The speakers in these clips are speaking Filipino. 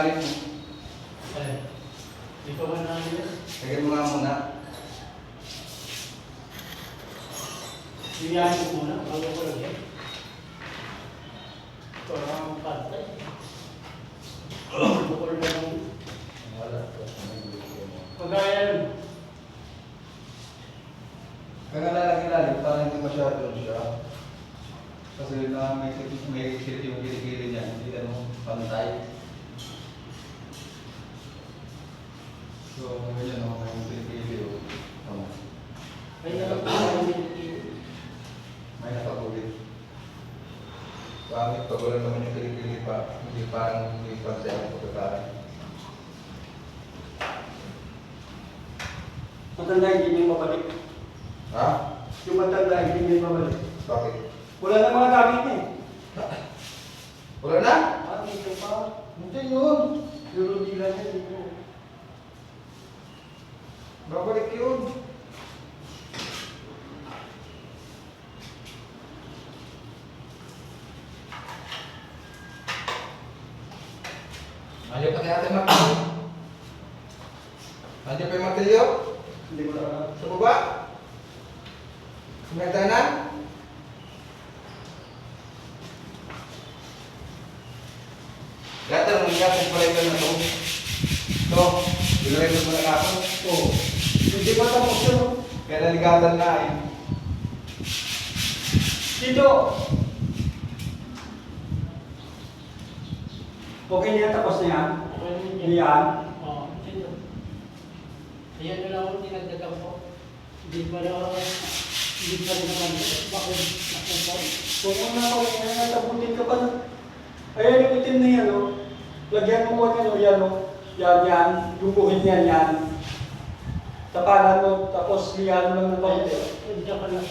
ilalim mo. Ay, Di pa man namin yan. Lagyan mo nga muna. Siyahin ko muna, bago ko lagyan. Para ang pantay. Bukol na lang. Wala. Pagaya nun. Kaya lalaki ilalim para hindi masyado siya. Kasi na may may silit yung kilikili niya, hindi ano, pantay. So, ganyan ako yung kilikili o. Tama. Ay, nalang po namin May nakakulit. Pangit, pag wala naman yung kilikili pa, hindi parang hindi pantay ang pagkakain. Matanda hindi niyo mabalik. Ha? Yung matanda hindi niyo mabalik. Bakit? Wala na mga gamit niya. Wala na? Ah, dito pa. Hindi yun. Yung nila niya dito. Babalik yun. Ayaw pati ate Martilyo. Nandiyan pa yung Martilyo? Hindi ko na Sa baba? Sa nagdanan? Lahat ng mga kung pala na to. To, bilay mo na ako. Oo. Hindi pa tapos yun. Kaya naligatan na eh. Dito! Okay na yan, tapos na yan. Hindi yan. Oo, ito. Ayan na lang ako tinagdagan ko. Hindi pa na hindi pa rin naman. Bakit? Kung ano na ako, kaya natabutin ka pa na. Ayan yung itim na yan, oh. Lagyan mo mo yan, oh, yan, oh. Yan, yan. Yung buhit yan, yan. Tapanan mo, tapos liyan mo lang ng paunti. Diyan ka na.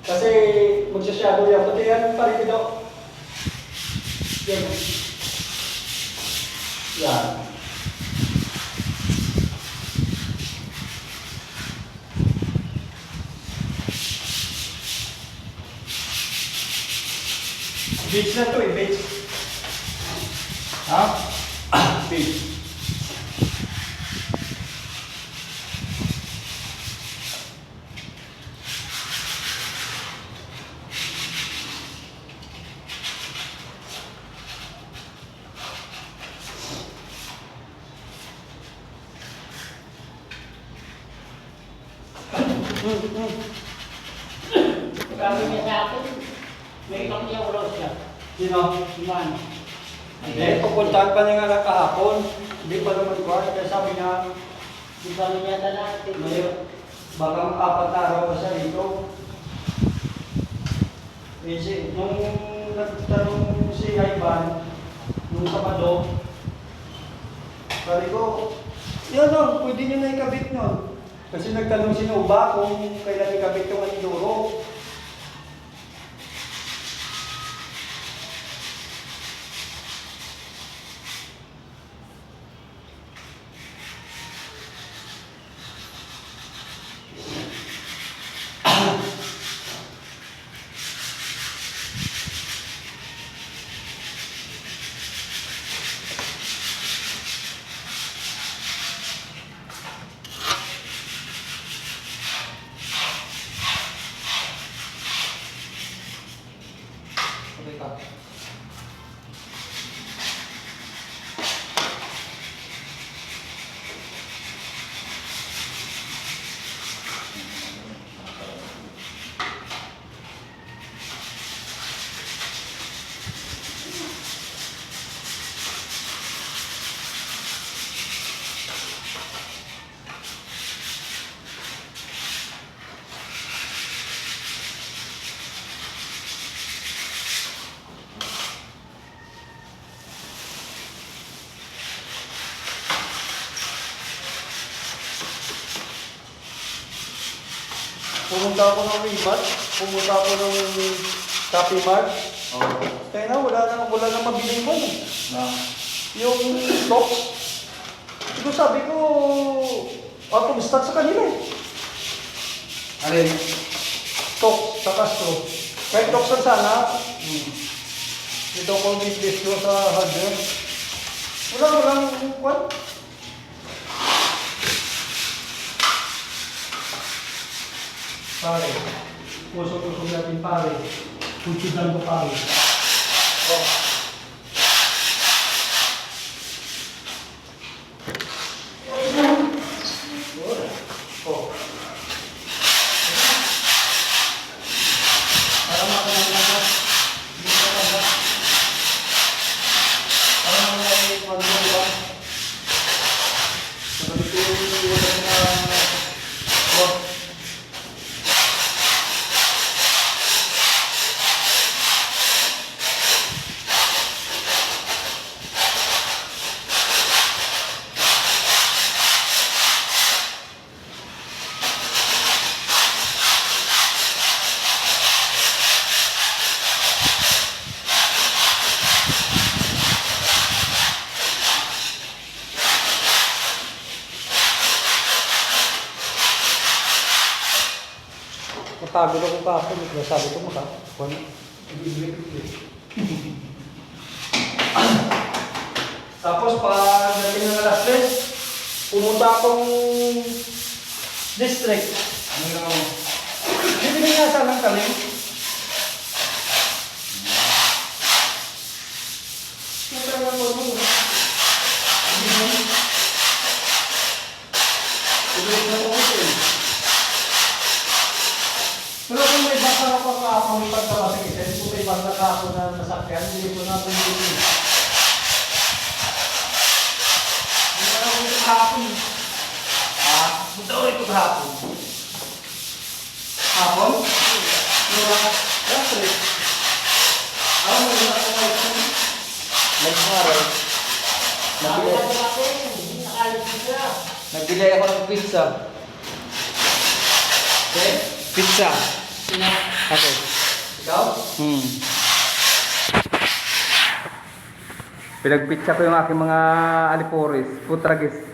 Kasi magsashadow yan. Pati yan, parin daw. Yan. Yan. Beach na to eh, beach. Ha? Beach. Sabi niya sa akin, may kakyaw raw. Sino? Si Man. Eh, pupuntahan pa niya nga kahapon. Hindi pa naman ko. Kaya sabi niya, Di ba niya natin? may, baka apat na araw pa siya dito. Eh, si, nung nagtanong si Ivan, nung Sabado, sabi ko, yan o, pwede niyo na ikabit nun. Kasi nagtanong si Nova kung kailan ikabit yung Anduro. Pumunta ako ng Remat, pumunta ako ng Copy Mart. Oo. Kaya na, wala na, wala na mabiling mo. eh. Na. Yung stocks. Ito sabi ko, out of stock sa kanila eh. Alin? Stocks sa Castro. Kahit stocks lang sana, ito ko business ko sa hardware. Wala, walang kwan. Pare, usok-usok natin pare. Kutsidan ko pare. Oh. Para makalala ka. Hindi ka na ba? Para makalala yung kwan mo ba? Sabi ko yung wala na... Oh. Napagod ako kahapon. Ito sabi ko maka. Kung Tapos pag natin ng alas 3, pumunta akong district. Ano yung mo? Hindi binasa ng kami. Siyempre na po mo. Tuloy na po ito eh. Pero kung may basa ako yung pagkabasa kasi kung may basa kahapon na nasakyan, hindi ko na pinili. Hindi na ako yung kahapon. Ah, punta ulit ko kahapon. Hapon? Mura. Siyempre. Ako mo na ako ngayon. Nag-araw. Nagbili, nagbili ako ng pizza. Okay? Pizza. Ako. Ikaw? Hmm. Pinagpitsa ko yung aking mga alipores, putragis.